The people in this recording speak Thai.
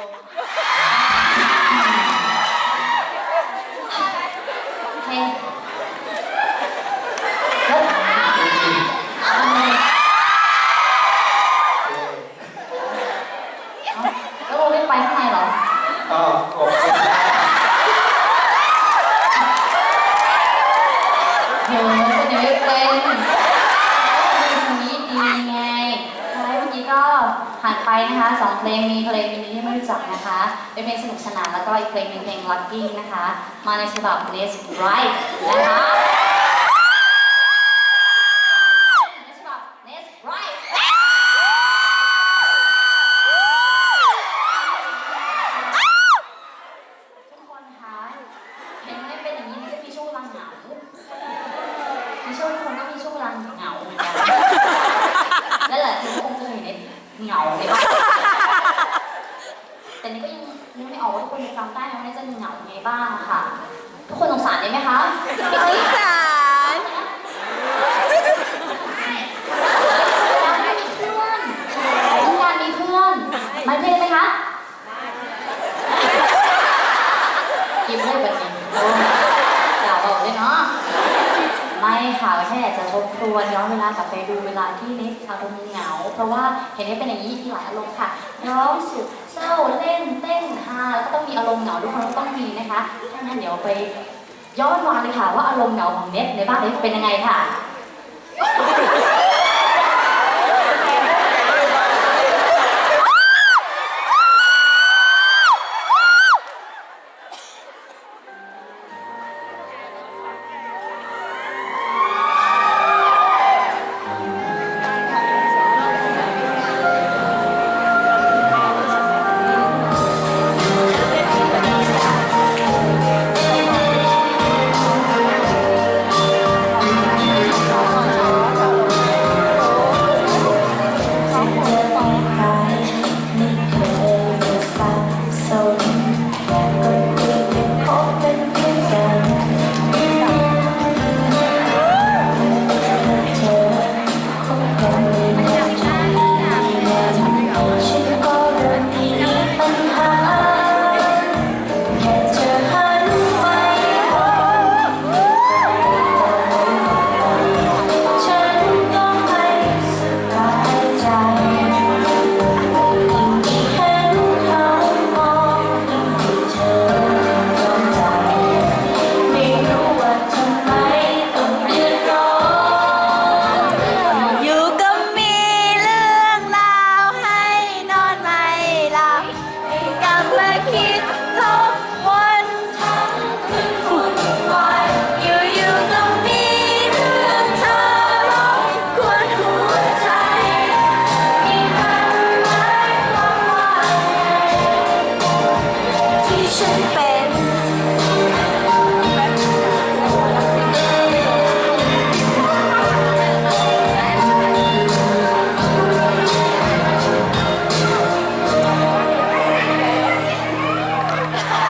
เฮ้แล้วโบไไปข้างในเหรอ อ้อเคโหนยัป ผ่านไปนะคะสองเพลงมีเพลงนี้ที่ไม่รู้จักนะคะ เป็นเพลงสนุกสนานแล้วก็อีกเพลงหนึงเพลง Lucky นะคะ มาในฉบับ Let's Ride นะคะ จำได้ไหมว่านี่จะเหงาไงบ้างอะค่ะ ทุกคนสงสารได้ไหมคะร อยากมีเพื่อนต้องการมีเพื่อนไม่เพื่อนไหมคะกินเลยแบบนี้อย่าบอกเลยเนาะ ไม่ค่ะแค่อยากจะทบทวนย้อนเวลากลับไปดูเวลาที่นิดอารมณ์เหงา เพราะว่าเห็นนี้เป็นอย่างนี้มีหลายอารมณ์ค่ะร้องสุขเศร้าเล่นเต้นฮาแล้วก็ต้องมีอารมณ์เหงาทุกคนก็ต้องมีนะคะถ้างั้นเดี๋ยวไปย้อนวันเลยค่ะว่าอารมณ์เหงาของเน็ตในบ้านนี้เป็นยังไงค่ะ